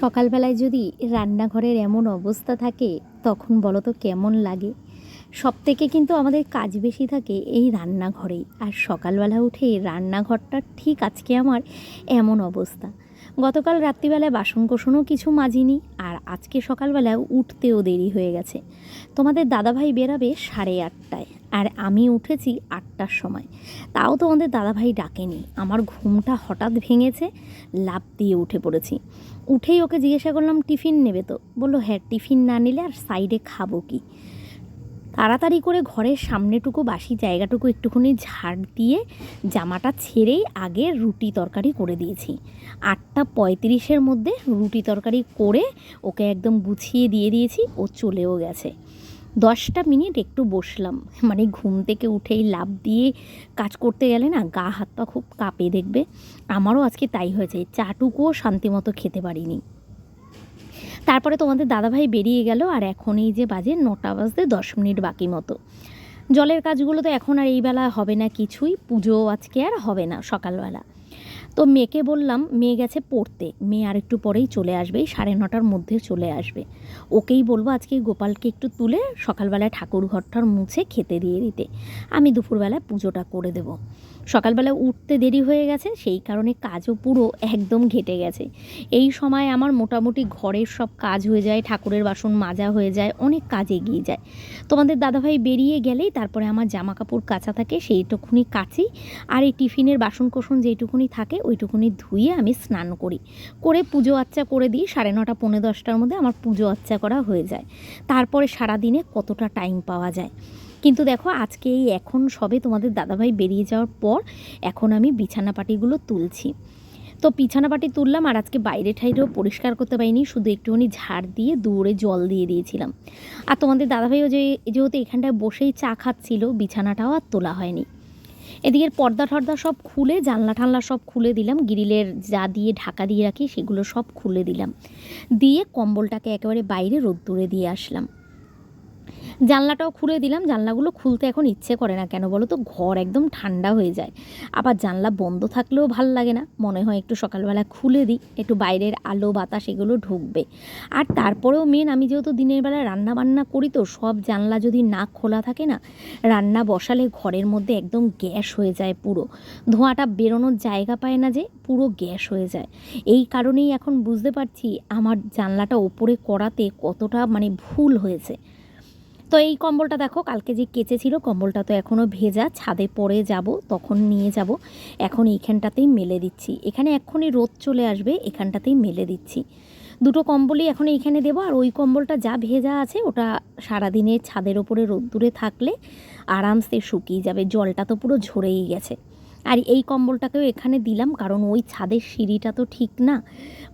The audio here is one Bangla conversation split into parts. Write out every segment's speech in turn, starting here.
সকালবেলায় যদি রান্নাঘরের এমন অবস্থা থাকে, তখন বলো তো কেমন লাগে? সব থেকে কিন্তু আমাদের কাজ বেশি থাকে এই রান্নাঘরেই। আর সকালবেলা উঠে রান্নাঘরটা ঠিক আজকে আমার এমন অবস্থা। গতকাল রাত্রিবেলায় বাসন কোসনও কিছু মাজিনি, আর আজকে সকালবেলায় উঠতেও দেরি হয়ে গেছে। তোমাদের দাদাভাই বেরাবে সাড়ে আটটায়, আর আমি উঠেছি আটটার সময়। তাও তোমাদের দাদাভাই ডাকেনি। আমার ঘুমটা হঠাৎ ভেঙেছে লাভ দিয়ে উঠে পড়েছি। উঠেই ওকে জিজ্ঞাসা করলাম, টিফিন নেবে তো? বলল হ্যাঁ টিফিন না নিলে আর সাইডে খাব কি? তাড়াতাড়ি করে ঘরের সামনেটুকু বাসি জায়গাটুকু একটুখানি ঝাড় দিয়ে জামাটা ছেড়েই আগে রুটি তরকারি করে দিয়েছি। আটটা পঁয়ত্রিশের মধ্যে রুটি তরকারি করে ওকে একদম গুছিয়ে দিয়ে দিয়েছি, ও চলেও গেছে। দশটা মিনিট একটু বসলাম। মানে ঘুম থেকে উঠেই লাভ দিয়ে কাজ করতে গেলে না গা হাত পা খুব কাঁপে, দেখবে? আমারও আজকে তাই হয়েছে, চাটুকুও শান্তিমতো খেতে পারিনি। তারপরে তোমাদের দাদাভাই বেরিয়ে গেল, আর এখন এই যে বাজে নটা বাজতে দশ মিনিট বাকি মতো। জলের কাজগুলো তো এখন আর এই বেলা হবে না কিছুই পুজো আজকে আর হবে না সকালবেলা। তো মেয়েকে বললাম, মেয়ে গেছে পড়তে। মেয়ে আর একটু পরেই চলে আসবে, সাড়ে নটার মধ্যে চলে আসবে। ওকেই বলব আজকে গোপালকে একটু তুলে সকালবেলায় ঠাকুর ঘরটার মুছে খেতে দিয়ে দিতে। আমি দুপুরবেলায় পুজোটা করে দেবো। সকালবেলা উঠতে দেরি হয়ে গেছে, সেই কারণে কাজও পুরো একদম ঘেটে গেছে। এই সময় আমার মোটামুটি ঘরের সব কাজ হয়ে যায়, ঠাকুরের বাসন মাজা হয়ে যায়, অনেক কাজ এগিয়ে যায়। তোমাদের দাদাভাই বেরিয়ে গেলেই তারপরে আমার জামা কাপড় কাচা থাকে, সেইটুকুনি কাচি। আর এই টিফিনের বাসন কোসন যেইটুকুনি থাকে ওইটুকুনি ধুয়ে আমি স্নান করি। করে পুজো আচ্চা করে দিই, সাড়ে নটা, পৌনে দশটার মধ্যে আমার পুজো আচ্চা করা হয়ে যায়। তারপরে সারা দিনে কতটা টাইম পাওয়া যায়। কিন্তু দেখো, আজকে এই এখন সবে তোমাদের দাদাভাই বেরিয়ে যাওয়ার পর এখন আমি বিছানা পাটিগুলো তুলছি। তো বিছানা পাটি তুললাম আর আজকে বাইরে ঠাইরেও পরিষ্কার করতে পারিনি, শুধু একটুখানি ঝাড় দিয়ে দূরে জল দিয়ে দিয়েছিলাম। আর তোমাদের দাদাভাইও যে, যেহেতু এখানটায় বসেই চা খাচ্ছিল, বিছানাটাও আর তোলা হয়নি। এদিকের পর্দা টর্দা সব খুলে, জানলা ঠানলা সব খুলে দিলাম। গ্রিলের যা দিয়ে ঢাকা দিয়ে রাখি, সেগুলো সব খুলে দিলাম। দিয়ে কম্বলটাকে একেবারে বাইরে রোদ্দুরে দিয়ে আসলাম। জানলাটাও খুলে দিলাম। জানলাগুলো খুলতে এখন ইচ্ছে করে না কেন বলো তো? ঘর একদম ঠান্ডা হয়ে যায়। আবার জানলা বন্ধ থাকলেও ভালো লাগে না। মনে হয় একটু সকালবেলা খুলে দিই, একটু বাইরের আলো, বাতাস এগুলো ঢুকবে। আর তারপরেও মেন আমি যেহেতু দিনের বেলা রান্না বান্না করি তো, সব জানলা যদি না খোলা থাকে না, রান্না বসালে ঘরের মধ্যে একদম গ্যাস হয়ে যায় পুরো। ধোঁয়াটা বেরোনোর জায়গা পায় না যে, পুরো গ্যাস হয়ে যায়। এই কারণেই এখন বুঝতে পারছি, আমার জানলাটা ওপরে করাতে কতটা মানে ভুল হয়েছে। তো এই কম্বলটা দেখো, কালকে যে কেচেছিল কম্বলটা তো এখনও ভেজা, ছাদে পরে যাব, তখন নিয়ে যাব। এখন এইখানটাতেই মেলে দিচ্ছি। এখানে এক্ষুনি রোদ চলে আসবে, এখানটাতেই মেলে দিচ্ছি। দুটো কম্বলই এখন এইখানে দেবো, আর ওই কম্বলটা যা ভেজা আছে, ওটা সারাদিনে ছাদের ওপরে রোদ্দুরে থাকলে আরামসে শুকিয়ে যাবে, জলটা তো পুরো ঝরেই গেছে। আর এই কম্বলটাকেও এখানে দিলাম, কারণ ওই ছাদের সিঁড়িটা তো ঠিক না।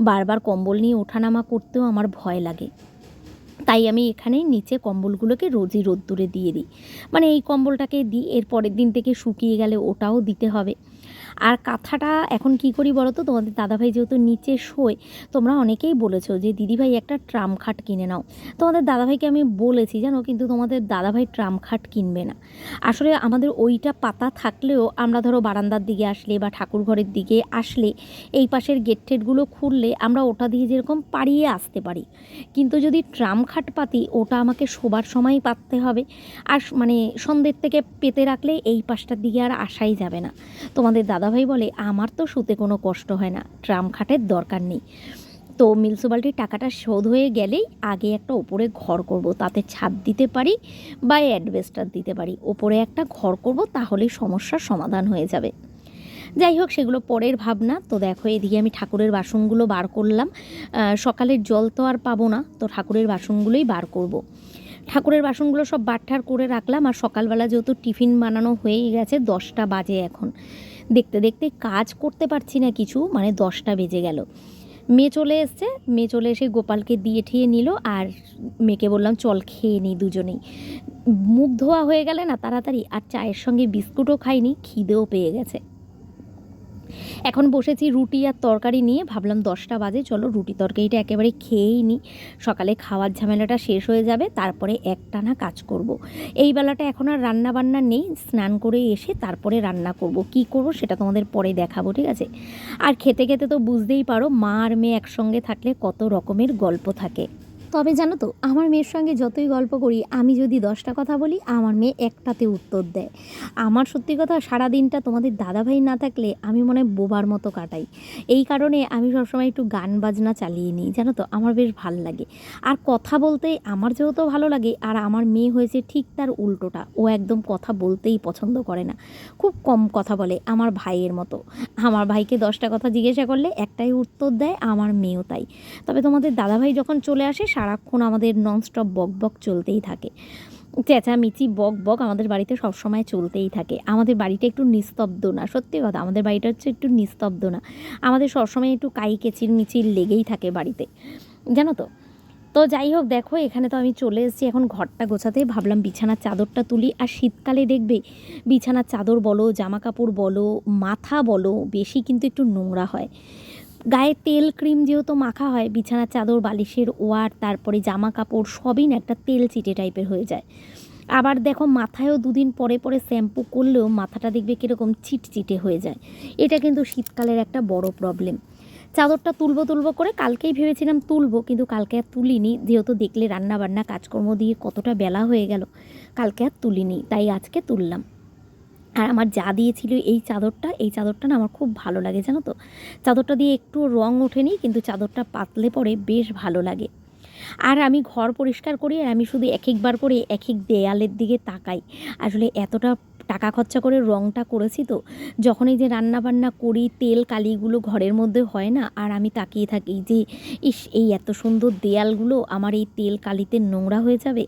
বারবার কম্বল নিয়ে ওঠানামা করতেও আমার ভয় লাগে। তাই আমি এখানে নিচে কম্বলগুলোকে রোজই রোদ্দুরে দিয়ে দিই। মানে এই কম্বলটাকে দিই এর পরের দিন থেকে শুকিয়ে গেলে ওটাও দিতে হবে। আর কাঁথাটা এখন কি করি বলো তো তোমাদের দাদাভাই যেহেতু নিচে শোয়, তোমরা অনেকেই বলেছ যে, দিদিভাই, একটা ট্রাম খাট কিনে নাও। তোমাদের দাদাভাইকে আমি বলেছি, জানো, কিন্তু তোমাদের দাদাভাই ট্রাম খাট কিনবে না। আসলে আমাদের ওইটা পাতা থাকলেও আমরা ধরো বারান্দার দিকে আসলে বা ঠাকুর ঘরের দিকে আসলে এই পাশের গেট টেটগুলো খুললে আমরা ওটা দিয়ে যেরকম পাড়িয়ে আসতে পারি। কিন্তু যদি ট্রাম খাট পাতি, ওটা আমাকে শোবার সময়ই পাততে হবে। আর মানে সন্ধ্যের থেকে পেতে রাখলে এই পাশটার দিকে আর আসাই যাবে না। তোমাদের দাদাভাই বলে, আমার তো শুতে কোনো কষ্ট হয় না, ট্রাম খাটের দরকার নেই। তো মিউনিসিপ্যালিটির টাকাটা শোধ হয়ে গেলেই আগে একটা ওপরে ঘর করব, তাতে ছাদ দিতে পারি বা অ্যাডভেস্টার দিতে পারি। ওপরে একটা ঘর করব, তাহলেই সমস্যার সমাধান হয়ে যাবে। যাই হোক, সেগুলো পরের ভাবনা। তো দেখো, এদিকে আমি ঠাকুরের বাসনগুলো বার করলাম। সকালের জল তো আর পাবো না, তো ঠাকুরের বাসনগুলোই বার করব। ঠাকুরের বাসনগুলো সব বাটঠার করে রাখলাম। আর সকালবেলা যেহেতু টিফিন বানানো হয়েই গেছে, দশটা বাজে এখন। দেখতে দেখতে কাজ করতে পারছি না কিছু মানে দশটা বেজে গেল। মেয়ে চলে এসছে, মেয়ে চলে এসে গোপালকে দিয়ে ঠিয়ে নিল আর মেয়েকে বললাম, চল খেয়ে নিই দুজনেই। মুখ ধোয়া হয়ে গেলে না তাড়াতাড়ি, আর চায়ের সঙ্গে বিস্কুটও খাইনি, খিদেও পেয়ে গেছে। এখন বসেছি রুটি আর তরকারি নিয়ে। ভাবলাম দশটা বাজে, চলো রুটি তরকারিটা একেবারে খেয়েই নিই সকালে খাওয়ার ঝামেলাটা শেষ হয়ে যাবে, তারপরে একটানা কাজ করব। এই বেলাটা এখন আর রান্না বান্না নেই, স্নান করে এসে তারপরে রান্না করব। কি করব সেটা তোমাদের পরে দেখাবো, ঠিক আছে? আর খেতে খেতে তো বুঝতেই পারো, মা আর মেয়ে একসঙ্গে থাকলে কত রকমের গল্প থাকে। তবে জানো তো, আমার মেয়ের সঙ্গে যতই গল্প করি, আমি যদি দশটা কথা বলি, আমার মেয়ে একটাতে উত্তর দেয়। আমার সত্যি কথা সারা দিনটা তোমাদের দাদাভাই না থাকলে আমি মনে হয় বোবার মতো কাটাই। এই কারণে আমি সবসময় একটু গান বাজনা চালিয়ে নিই, জানো তো, আমার বেশ ভালো লাগে। আর কথা বলতে আমার যেহেতু ভালো লাগে, আর আমার মেয়ে হয়েছে ঠিক তার উল্টোটা। ও একদম কথা বলতেই পছন্দ করে না। খুব কম কথা বলে আমার ভাইয়ের মতো। আমার ভাইকে দশটা কথা জিজ্ঞাসা করলে একটাই উত্তর দেয়, আমার মেয়েও তাই। তবে তোমাদের দাদাভাই যখন চলে আসে, সারাক্ষণ আমাদের ননস্টপ বক বক চলতেই থাকে। চেঁচামেচি বক বক আমাদের বাড়িতে সবসময় চলতেই থাকে। আমাদের বাড়িটা একটু নিস্তব্ধ না, সত্যি কথা। আমাদের বাড়িটা হচ্ছে একটু নিস্তব্ধ না। আমাদের সবসময় একটু কাই কেচির মিচির লেগেই থাকে বাড়িতে। জানো তো? তো যাই হোক, দেখো, এখানে তো আমি চলে এসেছি। এখন ঘরটা গোছাতে ভাবলাম বিছানার চাদরটা তুলি। আর শীতকালে দেখবে, বিছানার চাদর বলো জামা কাপড় বলো, মাথা বলো, বেশি কিন্তু একটু নোংরা হয়। গায়ে তেল ক্রিম যেহেতু মাখা হয়, বিছানার চাদর, বালিশের ওয়ার, তারপরে জামা কাপড় সবই না, একটা তেল চিটে টাইপের হয়ে যায়। আবার দেখো, মাথায়ও দুদিন পরে পরে শ্যাম্পু করলেও মাথাটা দেখবে কীরকম চিটচিটে হয়ে যায়। এটা কিন্তু শীতকালের একটা বড় প্রবলেম চাদরটা তুলবো তুলবো করে কালকেই ভেবেছিলাম তুলবো, কিন্তু কালকে আর তুলিনি। যেহেতু দেখলে রান্না বান্না কাজকর্ম দিয়ে কতটা বেলা হয়ে গেল, কালকে আর তুলিনি, তাই আজকে তুললাম। আর আমার যা দিয়েছিল এই চাদরটা এই চাদরটা না আমার খুব ভালো লাগে, জানো তো? চাদরটা দিয়ে একটু রং ওঠেনি কিন্তু চাদরটা পাতলে পরে বেশ ভালো লাগে। আর আমি ঘর পরিষ্কার করি, আর আমি শুধু এক একবার করে এক এক দেয়ালের দিকে তাকাই। আসলে এতটা টাকা খরচা করে রঙটা করেছি তো। যখন এই যে রান্না বান্না করি, তেল কালিগুলো ঘরের মধ্যে হয় না, আর আমি তাকিয়ে থাকি যে, ইস, এই এত সুন্দর দেয়ালগুলো, আমার এই তেল কালিতে নোংরা হয়ে যাবে,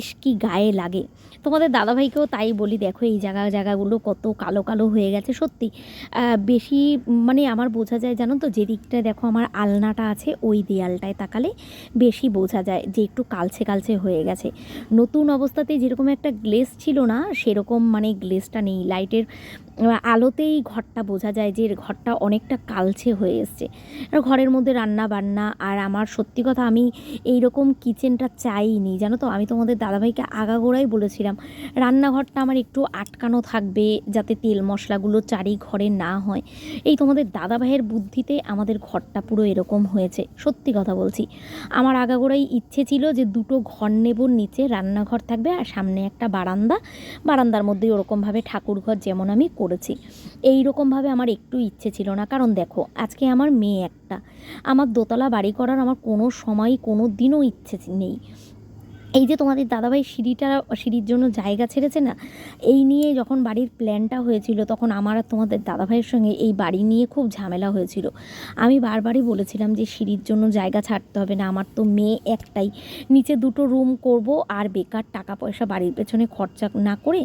ইস, কি গায়ে লাগে। তোমাদের দাদাভাইকেও তাই বলি, দেখো এই জায়গা, জায়গাগুলো কত কালো কালো হয়ে গেছে, সত্যি। বেশি মানে আমার বোঝা যায়, জানো তো, যে দিকটা দেখো আমার আলনাটা আছে, ওই দেয়ালটায় তাকালে বেশি বোঝা যায় যে, একটু কালছে কালছে হয়ে গেছে। নতুন অবস্থাতে যেরকম একটা গ্লেস ছিল না, সেরকম মানে গ্লেসটা নেই। লাইটের আলোতেই ঘরটা বোঝা যায় যে ঘরটা অনেকটা কালছে হয়ে এসছে। ঘরের মধ্যে রান্না বান্না আর আমার সত্যি কথা আমি এই রকম কিচেনটা চাইনি, জানো তো? আমি তোমাদের দাদাভাইকে আগাগোড়াই বলেছিলাম, রান্নাঘরটা আমার একটু আটকানো থাকবে যাতে তেল মশলাগুলো চারি ঘরে না হয়। এই তোমাদের দাদাভাইয়ের বুদ্ধিতে আমাদের ঘরটা পুরো এরকম হয়েছে, সত্যি কথা বলছি। আমার আগাগোড়াই ইচ্ছে ছিল যে দুটো ঘর নেব, নিচে রান্নাঘর থাকবে আর সামনে একটা বারান্দা। বারান্দার মধ্যে ওরকমভাবে ঠাকুর ঘর যেমন আমি করেছি। এই রকমভাবে আমার একটু ইচ্ছে ছিল না। কারণ দেখো, আজকে আমার মেয়ে একটা। আমার দোতলা বাড়ি করার আমার কোনো সময় কোনো দিনও ইচ্ছে নেই। এই যে তোমাদের দাদাভাই সিঁড়িটা, সিঁড়ির জন্য জায়গা ছেড়েছে না, এই নিয়ে যখন বাড়ির প্ল্যানটা হয়েছিল, তখন আমার আর তোমাদের দাদাভাইয়ের সঙ্গে এই বাড়ি নিয়ে খুব ঝামেলা হয়েছিল। আমি বারবারই বলেছিলাম যে সিঁড়ির জন্য জায়গা ছাড়তে হবে না, আমার তো মেয়ে একটাই। নিচে দুটো রুম করব আর বেকার টাকা পয়সা বাড়ির পেছনে খরচা না করে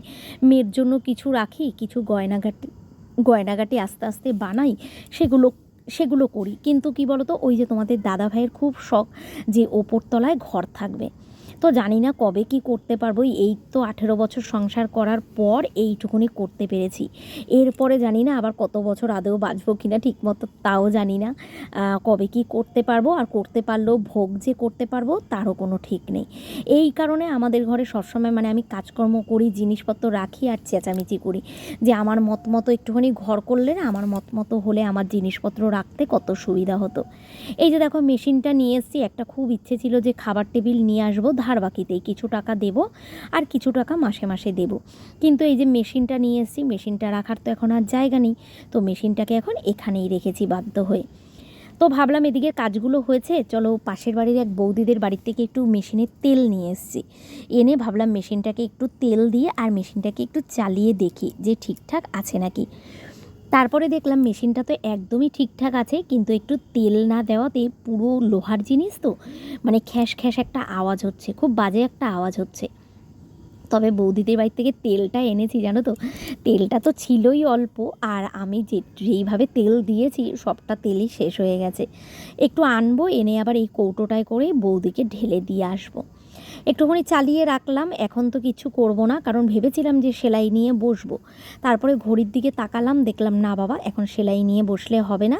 মেয়ের জন্য কিছু রাখি, কিছু গয়নাগাটি গয়নাগাটি আস্তে আস্তে বানাই, সেগুলো সেগুলো করি। কিন্তু কি বলতো, ওই যে তোমাদের দাদা ভাইয়ের খুব শখ যে ওপরতলায় ঘর থাকবে। তো জানি না কবে কি করতে পারব, এই তো আঠেরো বছর সংসার করার পর এইটুকুনি করতে পেরেছি। এরপরে জানি না আবার কত বছর আদেও বাঁচবো কিনা ঠিকমতো তাও জানি না কবে কি করতে পারব আর করতে পারলেও ভোগ যে করতে পারব তারও কোনো ঠিক নেই। এই কারণে আমাদের ঘরে সবসময় মানে আমি কাজকর্ম করি, জিনিসপত্র রাখি আর চেঁচামেচি করি। যে আমার মত মতো একটুখানি ঘর করলে না আমার মত মতো হলে আমার জিনিসপত্র রাখতে কত সুবিধা হতো। এই যে দেখো মেশিনটা নিয়ে এসেছি, একটা খুব ইচ্ছে ছিল যে খাবার টেবিল নিয়ে আসব ধার বাকিতেই কিছু টাকা দেবো আর কিছু টাকা মাসে মাসে দেবো। কিন্তু এই যে মেশিনটা নিয়ে এসেছি, মেশিনটা রাখার তো এখন আর জায়গা নেই। তো মেশিনটাকে এখন এখানেই রেখেছি বাধ্য হয়ে। তো ভাবলাম এদিকে কাজগুলো হয়েছে, চলো পাশের বাড়ির এক বৌদিদের বাড়ির থেকে একটু মেশিনের তেল নিয়ে এসেছি। এনে ভাবলাম মেশিনটাকে একটু তেল দিয়ে আর মেশিনটাকে একটু চালিয়ে দেখি যে ঠিকঠাক আছে নাকি। তারপরে দেখলাম মেশিনটা তো একদমই ঠিকঠাক আছে, কিন্তু একটু তেল না দেওয়াতে পুরো লোহার জিনিস তো মানে খ্যাস খ্যাস একটা আওয়াজ হচ্ছে, খুব বাজে একটা আওয়াজ হচ্ছে। তবে বৌদিদের বাড়ি থেকে তেলটা এনেছি, জানো তো? তেলটা তো ছিলই অল্প, আর আমি যে যেইভাবে তেল দিয়েছি, সবটা তেলই শেষ হয়ে গেছে। একটু আনব, এনে আবার এই কৌটোটায় করে বৌদিকে ঢেলে দিয়ে আসব। একটুখানি চালিয়ে রাখলাম, এখন তো কিছু করব না, কারণ ভেবেছিলাম যে সেলাই নিয়ে বসবো। তারপরে ঘড়ির দিকে তাকালাম, দেখলাম না বাবা, এখন সেলাই নিয়ে বসলে হবে না।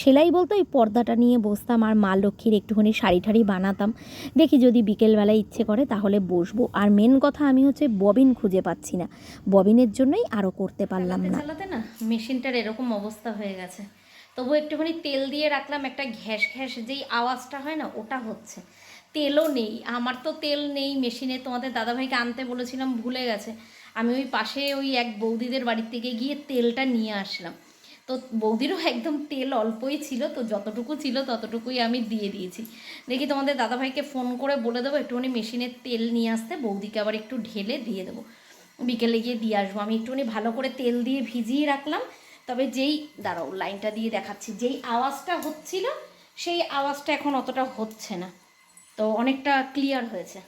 সেলাই বলতে ওই পর্দাটা নিয়ে বসতাম আর মা লক্ষ্মীর একটুখানি শাড়ি ঠাড়ি বানাতাম। দেখি যদি বিকেলবেলায় ইচ্ছে করে তাহলে বসবো। আর মেন কথা আমি হচ্ছে ববিন খুঁজে পাচ্ছি না। ববিনের জন্যই আরও করতে পারলাম না। না, মেশিনটার এরকম অবস্থা হয়ে গেছে। তবু একটুখানি তেল দিয়ে রাখলাম, একটা ঘ্যাস ঘ্যাস যেই আওয়াজটা হয় না, ওটা হচ্ছে। তেলও নেই। আমার তো তেল নেই, মেশিনে তোমাদের দাদাভাইকে আনতে বলেছিলাম, ভুলে গেছে। আমি ওই পাশে ওই এক বৌদিদের বাড়ির থেকে গিয়ে তেলটা নিয়ে আসলাম। তো বৌদিরও একদম তেল অল্পই ছিল, তো যতটুকু ছিল ততটুকুই আমি দিয়ে দিয়েছি। দেখি তোমাদের দাদাভাইকে ফোন করে বলে দেবো, একটুখানি মেশিনের তেল নিয়ে আসতে, বৌদিকে আবার একটু ঢেলে দিয়ে দেবো। বিকেলে গিয়ে দিয়ে আসব। আমি একটুখানি ভালো করে তেল দিয়ে ভিজিয়ে রাখলাম, তবে যেই, দাঁড়াও, লাইনটা দিয়ে দেখাচ্ছি। যেই আওয়াজটা হচ্ছিল, সেই আওয়াজটা এখন অতটা হচ্ছে না। তো অনেকটা ক্লিয়ার হয়েছে।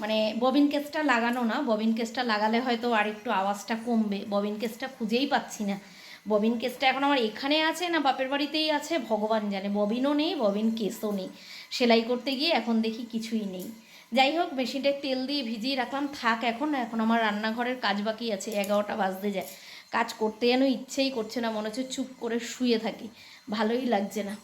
মানে ববিন কেসটা লাগানো না ববিন কেসটা লাগালে হয়তো আর একটু আওয়াজটা কমবে। ববিন কেসটা খুঁজেই পাচ্ছি না। ববিন কেসটা এখন আমার এখানে আছে না বাপের বাড়িতেই আছে? ভগবান জানে। ববিনও নেই ববিন কেসও নেই। সেলাই করতে গিয়ে এখন দেখি কিছুই নেই। যাই হোক মেশিনটা তেল দিয়ে ভিজিয়ে রাখলাম। থাক এখন এখন আমার রান্নাঘরের কাজ বাকি আছে। এগারোটা বাজতে যায়। কাজ করতে যেন ইচ্ছেই করছে না, মনে হচ্ছে চুপ করে শুয়ে থাকি। ভালোই লাগছে না।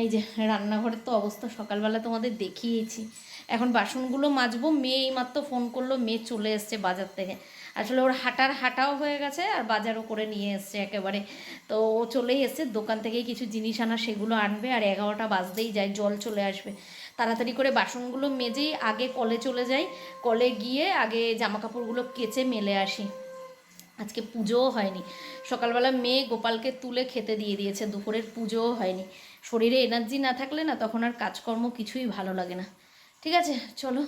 এই যে রান্নাঘরের তো অবস্থা, সকালবেলা তোমাদের দেখিয়েছি। এখন বাসনগুলো মাজবো, মেয়ে এইমাত্র ফোন করল, মেয়ে চলে এসছে বাজার থেকে। আসলে ওর হাঁটার হাঁটাও হয়ে গেছে আর বাজারও করে নিয়ে এসছে একেবারে। তো ও চলেই এসছে, দোকান থেকে কিছু জিনিস আনা, সেগুলো আনবে আর এগারোটা বাজতেই যায়, জল চলে আসবে। তাড়াতাড়ি করে বাসনগুলো মেজেই আগে কলে চলে যাই, কলে গিয়ে আগে জামা কাপড়গুলো কেচে মেলে আসি। আজকে পুজোও হয়নি। সকালবেলা মেয়ে গোপালকে তুলে খেতে দিয়ে দিয়েছে, দুপুরের পুজোও হয়নি। শরীরে এনার্জি না থাকলে না তখন আর কাজকর্ম কিছুই ভালো লাগে না। ঠিক আছে, চলো।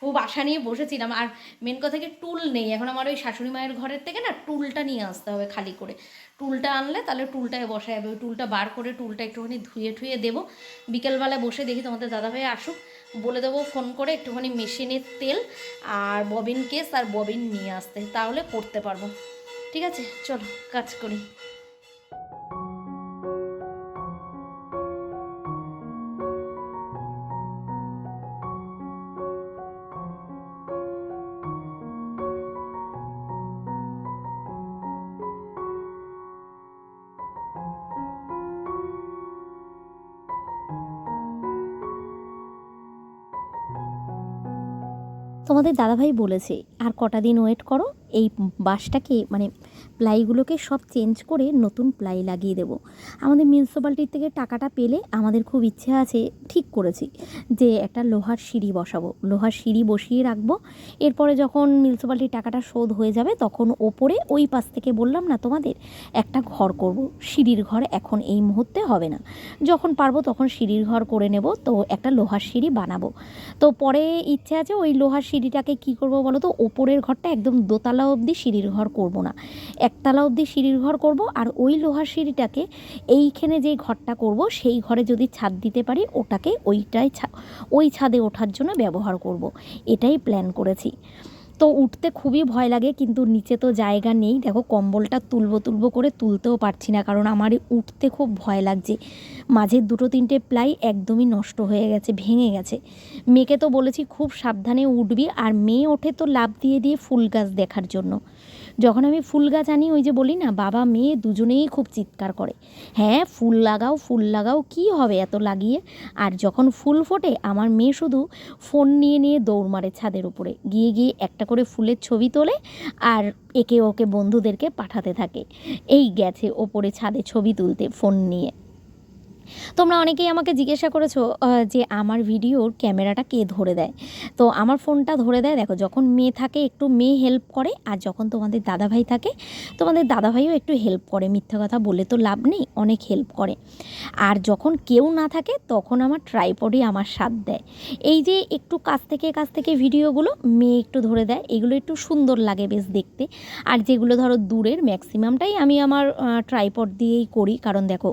খুব আশা নিয়ে বসেছিলাম আর মেন কথা কি টুল নেই। এখন আমার ওই শাশুড়ি মায়ের ঘরের থেকে না টুলটা নিয়ে আসতে হবে খালি করে। টুলটা আনলে তাহলে টুলটায় বসা যাবে। ওই টুলটা বার করে টুলটা একটুখানি ধুয়ে ঠুয়ে দেবো। বিকেলবেলায় বসে দেখি তোমাদের দাদাভাই আসুক। বলে দেবো, ফোন করে একটুখানি মেশিনের তেল আর ববিন কেস আর ববিন নিয়ে আসতে, তাহলে করতে পারব। ঠিক আছে? চলো, কাজ করি। তোমাদের দাদাভাই বলেছে, আর কটা দিন ওয়েট করো, এই বাসটাকে মানে প্লাইগুলোকে সব চেঞ্জ করে নতুন প্লাই লাগিয়ে দেব। আমাদের মিউনিসিপ্যালিটির থেকে টাকাটা পেলে আমাদের খুব ইচ্ছে আছে ঠিক করেছি যে একটা লোহার সিঁড়ি বসাবো। লোহার সিঁড়ি বসিয়ে রাখব। এরপরে যখন মিউনিসিপ্যালিটির টাকাটা শোধ হয়ে যাবে, তখন ওপরে ওই পাশ থেকে বললাম, না, তোমাদের একটা ঘর করব। সিঁড়ির ঘর এখন এই মুহূর্তে হবে না। যখন পারব তখন সিঁড়ির ঘর করে নেব, তো একটা লোহার সিঁড়ি বানাবো। তো পরে ইচ্ছে আছে ওই লোহার সিঁড়িটাকে কি করব বলো তো ওপরের ঘরটা একদম দোতলা অবধি সিঁড়ির ঘর করব না। একতলা অবধি সিঁড়ির ঘর করব আর ওই লোহার সিঁড়িটাকে এইখানে যে ঘরটা করব, সেই ঘরে যদি ছাদ দিতে পারি ওটাকে ওইটাই ওই ছাদে ওঠার জন্য ব্যবহার করব। এটাই প্ল্যান করেছি। তো উঠতে খুবই ভয় লাগে, কিন্তু নিচে তো জায়গা নেই। দেখো, কম্বলটা তুলবো তুলবো করে তুলতেও পারছি না, কারণ আমার উঠতে খুব ভয় লাগছে। মাঝের দুটো, তিনটে প্লাই একদমই নষ্ট হয়ে গেছে, ভেঙে গেছে। মেয়েকে তো বলেছি, খুব সাবধানে উঠবি। আর মেয়ে ওঠে তো লাভ দিয়ে দিয়ে ফুল গাছ দেখার জন্য। যখন আমি ফুল গাছ আনি, ওই যে বলি না, বাবা মেয়ে দুজনেই খুব চিৎকার করে। হ্যাঁ ফুল লাগাও ফুল লাগাও, কি হবে এত লাগিয়ে? আর যখন ফুল ফোটে, আমার মেয়ে শুধু ফোন নিয়ে নিয়ে দৌড় মারে ছাদের উপরে। গিয়ে গিয়ে একটা করে ফুলের ছবি তোলে আর একে ওকে বন্ধুদেরকে পাঠাতে থাকে। এই গেছে ওপরে ছাদে ছবি তুলতে ফোন নিয়ে। তোমরা অনেকেই আমাকে জিজ্ঞাসা করেছ যে আমার ভিডিওর ক্যামেরাটা কে ধরে দেয়? তো আমার ফোনটা ধরে দেয়, দেখো, যখন মেয়ে থাকে একটু মেয়ে হেল্প করে, আর যখন তোমাদের দাদাভাই থাকে, তোমাদের দাদাভাইও একটু হেল্প করে, মিথ্যা কথা বলে তো লাভ নেই, অনেক হেল্প করে। আর যখন কেউ না থাকে, তখন আমার ট্রাইপডই আমার সাথ দেয়। এই যে একটু কাছ থেকে কাছ থেকে ভিডিওগুলো মেয়ে একটু ধরে দেয়, এগুলো একটু সুন্দর লাগে বেশ দেখতে। আর যেগুলো ধরো দূরের ম্যাক্সিমামটাই আমি আমার ট্রাইপড দিয়েই করি। কারণ দেখো,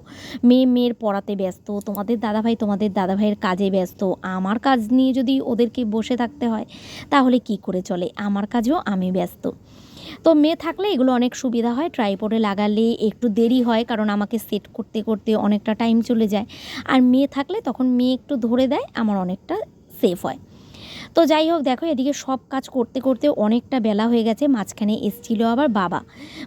মেয়ে মেয়ের পড়াতে ব্যস্ত, তোমাদের দাদাভাই তোমাদের দাদাভাইয়ের কাজে ব্যস্ত, আমার কাজ নিয়ে যদি ওদেরকে বসে থাকতে হয়, তাহলে কি করে চলে? আমার কাজেও আমি ব্যস্ত। তো মেয়ে থাকলে এগুলো অনেক সুবিধা হয় ট্রাইপডে লাগালে একটু দেরি হয়, কারণ আমাকে সেট করতে করতে অনেকটা টাইম চলে যায়। আর মেয়ে থাকলে তখন মেয়ে একটু ধরে দেয়, আমার অনেকটা সেফ হয়। তো যাই হোক, দেখো এদিকে সব কাজ করতে করতে অনেকটা বেলা হয়ে গেছে, মাঝখানে এসছিল আবার বাবা।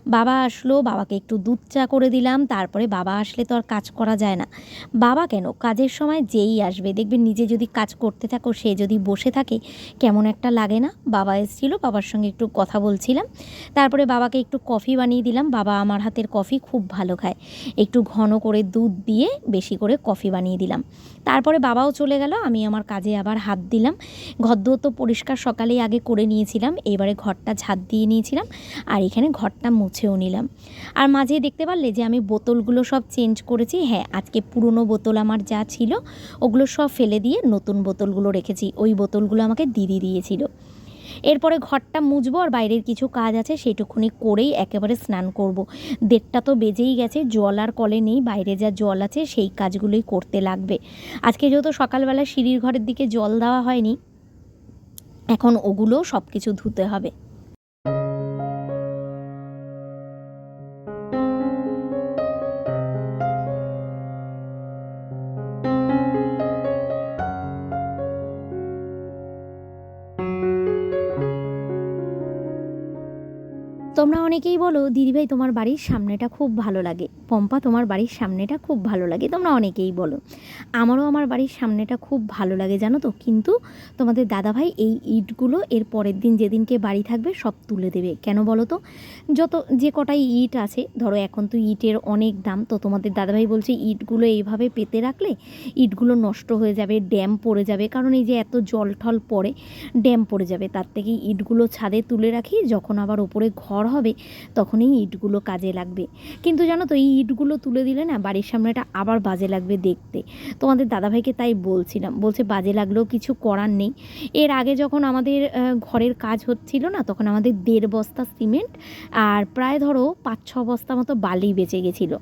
বাবা আসলো, বাবাকে একটু দুধ চা করে দিলাম, তারপরে বাবা আসলে তো আর কাজ করা যায় না। বাবা কেন? কাজের সময় যেই আসবে, দেখবে নিজে যদি কাজ করতে থাকো, সে যদি বসে থাকে, কেমন একটা লাগে না? বাবা এসেছিল, বাবার সঙ্গে একটু কথা বলছিলাম। তারপরে বাবাকে একটু কফি বানিয়ে দিলাম, বাবা আমার হাতের কফি খুব ভালো খায়। একটু ঘন করে দুধ দিয়ে বেশি করে কফি বানিয়ে দিলাম। তারপরে বাবাও চলে গেল, আমি আমার কাজে আবার হাত দিলাম। ঘরদুয়ো তো পরিষ্কার সকালেই আগে করে নিয়েছিলাম, এবারে ঘরটা ঝাঁত দিয়ে নিয়েছিলাম, আর এখানে ঘরটা মুছেও নিলাম। আর মাঝে দেখতে পারলে যে আমি বোতলগুলো সব চেঞ্জ করেছি হ্যাঁ আজকে পুরনো বোতল আমার যা ছিল, ওগুলো সব ফেলে দিয়ে নতুন বোতলগুলো রেখেছি, ওই বোতলগুলো আমাকে দিদি দিয়েছিল। এরপরে ঘরটা মুছবো আর বাইরের কিছু কাজ আছে সেটুকুনি করেই একেবারে স্নান করব। দেড়টা তো বেজেই গেছে, জল আর কলে নেই, বাইরে যা জল আছে সেই কাজগুলোই করতে লাগবে আজকে যেহেতু সকালবেলা সিঁড়ির ঘরের দিকে জল দেওয়া হয়নি, এখন ওগুলো সব কিছু ধুতে হবে অনেকেই বলো দিদিভাই তোমার বাড়ির সামনেটা খুব ভালো লাগে। পম্পা, তোমার বাড়ির সামনেটা খুব ভালো লাগে। তোমরা অনেকেই বলো। আমারও আমার বাড়ির সামনেটা খুব ভালো লাগে, জানো তো? কিন্তু তোমাদের দাদাভাই এই ইটগুলো এর পরের দিন যেদিনকে বাড়ি থাকবে সব তুলে দেবে। কেন বলো তো? যত, যে কটাই ইট আছে, ধরো এখন তো ইটের অনেক দাম, তো তোমাদের দাদাভাই বলছে, ইটগুলো এইভাবে পেতে রাখলে ইটগুলো নষ্ট হয়ে যাবে, ড্যাম পড়ে যাবে। কারণ এই যে এত জল ঠল পড়ে, ড্যাম পড়ে যাবে। তার থেকে ইটগুলো ছাদে তুলে রাখি। যখন আবার ওপরে ঘর হবে তখন এই ইটগুলো কাজে লাগবে। কিন্তু জানো তো, এই ইটগুলো তুলে দিলে না বাড়ির সামনেটা আবার বাজে লাগবে দেখতে। তোমাদের দাদাভাইকে তাই বলছিলাম। বলছে, বাজে লাগলেও কিছু করার নেই। এর আগে যখন আমাদের ঘরের কাজ হচ্ছিল না, তখন আমাদের দেড় বস্তা সিমেন্ট আর প্রায় ধরো পাঁচ ছ বস্তা মতো বালি বেঁচে গেছিল।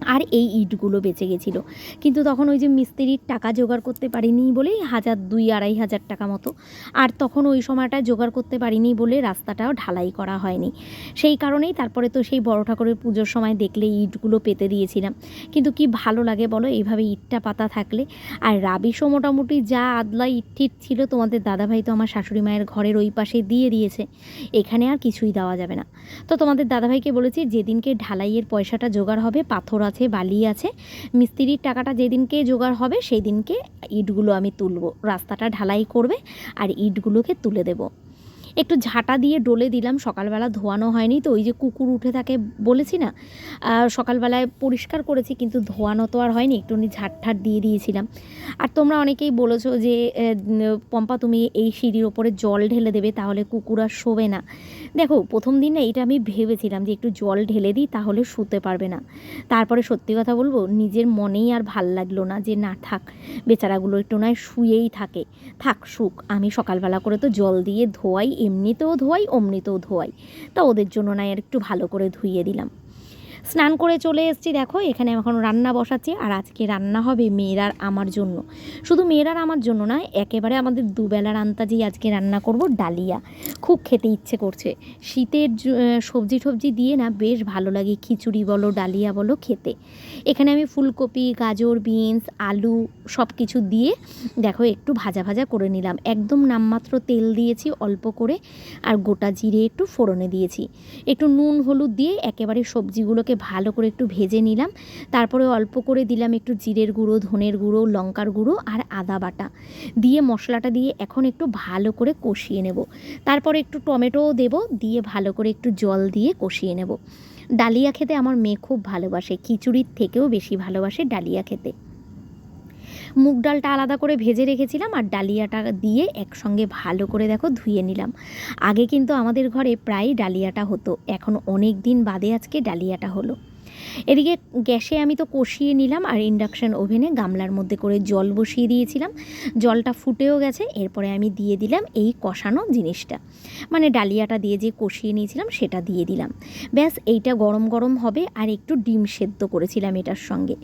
আর এই ইটগুলো বেঁচে গেছিল। কিন্তু তখন ওই যে মিস্ত্রির টাকা জোগাড় করতে পারিনি বলেই হাজার দুই, আড়াই হাজার টাকা মতো। আর তখন ওই সময়টা জোগাড় করতে পারিনি বলে রাস্তাটাও ঢালাই করা হয়নি। সেই কারণেই তারপরে তো সেই বড় ঠাকুরের পুজোর সময় দেখলে ইটগুলো পেতে দিয়েছিলাম। কিন্তু কি ভালো লাগে বলো, এইভাবে ইটটা পাতা থাকলে। আর রাবিশও মোটামুটি যা আদলা ইট ছিল, তোমাদের দাদাভাই তো আমার শাশুড়ি মায়ের ঘরের ওই পাশে দিয়ে দিয়েছে। এখানে আর কিছুই দেওয়া যাবে না। তো তোমাদের দাদাভাইকে বলেছি, যেদিনকে ঢালাইয়ের পয়সাটা জোগাড় হবে, পাথর আছে, বালি আছে, মিস্ত্রির টাকাটা যেদিনকে জোগাড় হবে সেই দিনকে ইটগুলো আমি তুলবো। রাস্তাটা ঢালাই করবে আর ইটগুলোকে তুলে দেবো। একটু ঝাঁটা দিয়ে ডলে দিলাম, সকালবেলা ধোয়ানো হয়নি তো, ওই যে কুকুর উঠে থাকে বলেছি না? সকালবেলায় পরিষ্কার করেছি কিন্তু ধোয়ানো তো আর হয়নি, একটুখানি ঝাঁট ঠাট দিয়ে দিয়েছিলাম। আর তোমরা অনেকেই বলেছ যে পম্পা তুমি এই সিঁড়ির ওপরে জল ঢেলে দেবে, তাহলে কুকুর আর শোবে না। দেখো, প্রথম দিন না এটা আমি ভেবেছিলাম যে একটু জল ঢেলে দিই তাহলে শুতে পারবে না। তারপরে সত্যি কথা বলব, নিজের মনেই আর ভালো লাগল না যে না থাক, বেচারাগুলো একটু নয় শুয়েই থাকে। থাক, শুক, আমি সকালবেলা করে তো জল দিয়ে ধোয়াই, এমনিতেও ধোয়াই, অমনিতেও ধোয়াই। তা ওদের জন্য নয় আর একটু ভালো করে ধুইয়ে দিলাম। স্নান করে চলে এসেছি, দেখো, এখানে এখন রান্না বসাচ্ছি, আর আজকে রান্না হবে মেয়েরার আমার জন্য। শুধু মেয়েরার আমার জন্য না, একেবারে আমাদের দুবেলার আন্তাজেই আজকে রান্না করব ডালিয়া। খুব খেতে ইচ্ছে করছে। শীতের সবজি টবজি দিয়ে না বেশ ভালো লাগে, খিচুড়ি বলো, ডালিয়া বলো খেতে। এখানে আমি ফুলকপি, গাজর, বিনস, আলু সব কিছু দিয়ে, দেখো, একটু ভাজা ভাজা করে নিলাম। একদম নামমাত্র তেল দিয়েছি, অল্প করে, আর গোটা জিরে একটু ফোড়নে দিয়েছি। একটু নুন, হলুদ দিয়ে একেবারে সবজিগুলোকে ভালো করে একটু ভেজে নিলাম। তারপরে অল্প করে দিলাম একটু জিরের গুঁড়ো, ধনের গুঁড়ো, লঙ্কার গুঁড়ো আর আদা বাটা। দিয়ে মশলাটা দিয়ে এখন একটু ভালো করে কষিয়ে নেব। তারপরে একটু টমেটোও দেব, দিয়ে ভালো করে একটু জল দিয়ে কষিয়ে নেব। ডালিয়া খেতে আমার মেয়ে খুব ভালোবাসে, খিচুড়ির থেকেও বেশি ভালোবাসে ডালিয়া খেতে। মুগ ডালটা আলাদা করে ভেজে রেখেছিলাম আর ডালিয়াটা দিয়ে একসঙ্গে ভালো করে দেখো ধুয়ে নিলাম। আগে কিন্তু আমাদের ঘরে প্রায়ই ডালিয়াটা হতো। এখন অনেক দিন বাদে আজকে ডালিয়াটা হলো। এদিকে গ্যাসে আমি তো কষিয়ে নিলাম আর ইন্ডাকশান ওভেনে গামলার মধ্যে করে জল বসিয়ে দিয়েছিলাম। জলটা ফুটেও গেছে, এরপরে আমি দিয়ে দিলাম এই কষানো জিনিসটা। মানে ডালিয়াটা দিয়ে যে কষিয়ে নিয়েছিলাম সেটা দিয়ে দিলাম। ব্যাস, এইটা গরম গরম হবে আর একটু ডিম সেদ্ধ করেছিলাম এটার সঙ্গে।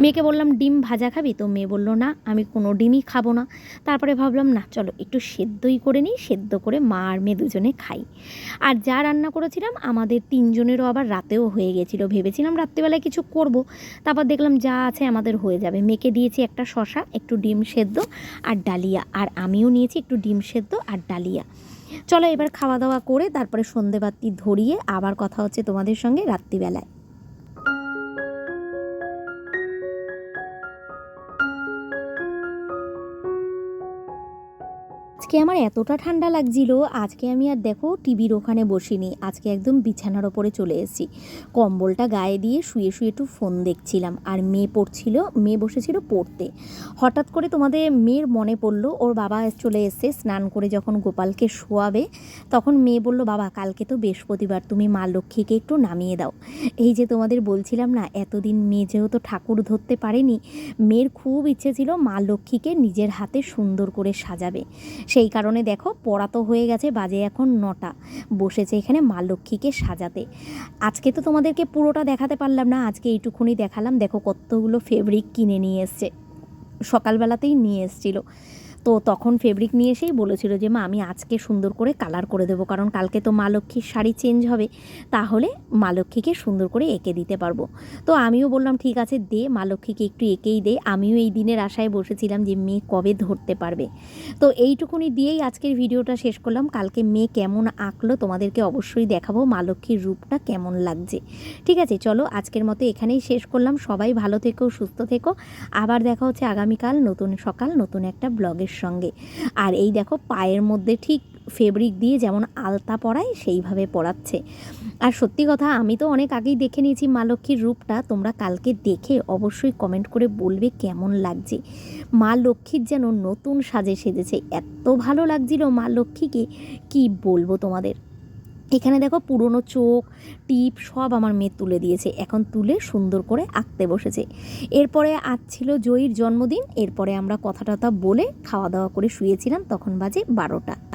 মেয়েকে বললাম, ডিম ভাজা খাবি? তো মেয়ে বলল, না, আমি কোনো ডিমই খাব না। তারপরে ভাবলাম, না, চলো একটু সেদ্ধই করে নিই, সেদ্ধ করে মা আর মেয়ে দুজনে খাই। আর যা রান্না করেছিলাম, আমাদের তিনজনেরও আবার রাতেও হয়ে গেছিল, ভেবেছিলাম রাত্রিবেলায় কিছু করব। তারপর দেখলাম যা আছে আমাদের হয়ে যাবে। মেখে দিয়েছি একটা শশা একটু ডিম সেদ্ধ আর ডালিয়া। আর আমিও নিয়েছি একটু ডিম সেদ্ধ আর ডালিয়া। চলো এবার খাওয়া দাওয়া করে তারপরে সন্ধেবাতি ধরিয়ে আবার কথা হচ্ছে তোমাদের সঙ্গে রাত্রিবেলায়। আজকে আমার এতটা ঠান্ডা লাগছিল, আজকে আমি আর দেখো টিভির ওখানে বসিনি, আজকে একদম বিছানার ওপরে চলে এসেছি। কম্বলটা গায়ে দিয়ে শুয়ে শুয়ে একটু ফোন দেখছিলাম, আর মেয়ে পড়ছিল, মেয়ে বসেছিল পড়তে। হঠাৎ করে তোমাদের মেয়ের মনে পড়ল, ওর বাবা চলে এসছে স্নান করে যখন গোপালকে শোয়াবে, তখন মেয়ে বলল, বাবা, কালকে তো বৃহস্পতিবার, তুমি মা লক্ষ্মীকে একটু নামিয়ে দাও। এই যে তোমাদের বলছিলাম না, এতদিন মেয়ে যেহেতু ঠাকুর ধরতে পারেনি, মেয়ের খুব ইচ্ছে ছিল মা লক্ষ্মীকে নিজের হাতে সুন্দর করে সাজাবে। সেই কারণে দেখো পড়া তো হয়ে গেছে, বাজে এখন নটা। বসেছে এখানে মা লক্ষ্মীকে সাজাতে। আজকে তো তোমাদেরকে পুরোটা দেখাতে পারলাম না, আজকে এইটুকুনি দেখালাম। দেখো কতগুলো ফেব্রিক কিনে নিয়ে এসছে। সকালবেলাতেই নিয়ে এসেছিল। তো তখন ফেব্রিক নিয়ে এসেই বলেছিল যে, মা, আমি আজকে সুন্দর করে কালার করে দেবো, কারণ কালকে তো মা লক্ষ্মীর শাড়ি চেঞ্জ হবে, তাহলে মা লক্ষ্মীকে সুন্দর করে এঁকে দিতে পারব। তো আমিও বললাম, ঠিক আছে, দে, মা লক্ষ্মীকে একটু এঁকেই দে। আমিও এই দিনের আশায় বসেছিলাম যে, মেয়ে কবে ধরতে পারবে। তো এইটুকুনি দিয়েই আজকের ভিডিওটা শেষ করলাম। কালকে মেয়ে কেমন আঁকলো তোমাদেরকে অবশ্যই দেখাবো, মা লক্ষ্মীর রূপটা কেমন লাগছে। ঠিক আছে, চলো আজকের মতো এখানেই শেষ করলাম। সবাই ভালো থেকো, সুস্থ থেকো। আবার দেখা হচ্ছে আগামীকাল নতুন সকাল, নতুন একটা ব্লগের সঙ্গে। আর এই দেখো, পায়ের মধ্যে ঠিক ফেব্রিক দিয়ে যেমন আলতা পরায়, সেইভাবে পড়াচ্ছে আর সত্যি কথা, আমি তো অনেক আগেই দেখে নিয়েছি মা লক্ষ্মীর রূপটা। তোমরা কালকে দেখে অবশ্যই কমেন্ট করে বলবে কেমন লাগছে। মা লক্ষ্মীর যেন নতুন সাজে সেজেছে। এত ভালো লাগছিল মা লক্ষ্মীকে। কি বলব তোমাদের? এখানে দেখো পুরনো চোখ, টিপ সব আমার মেয়ে তুলে দিয়েছে। এখন তুলে সুন্দর করে আঁকতে বসেছে। এরপরে আজ ছিল জয়ীর জন্মদিন। এরপরে আমরা কথা টথা বলে খাওয়া দাওয়া করে শুয়েছিলাম। তখন বাজে বারোটা।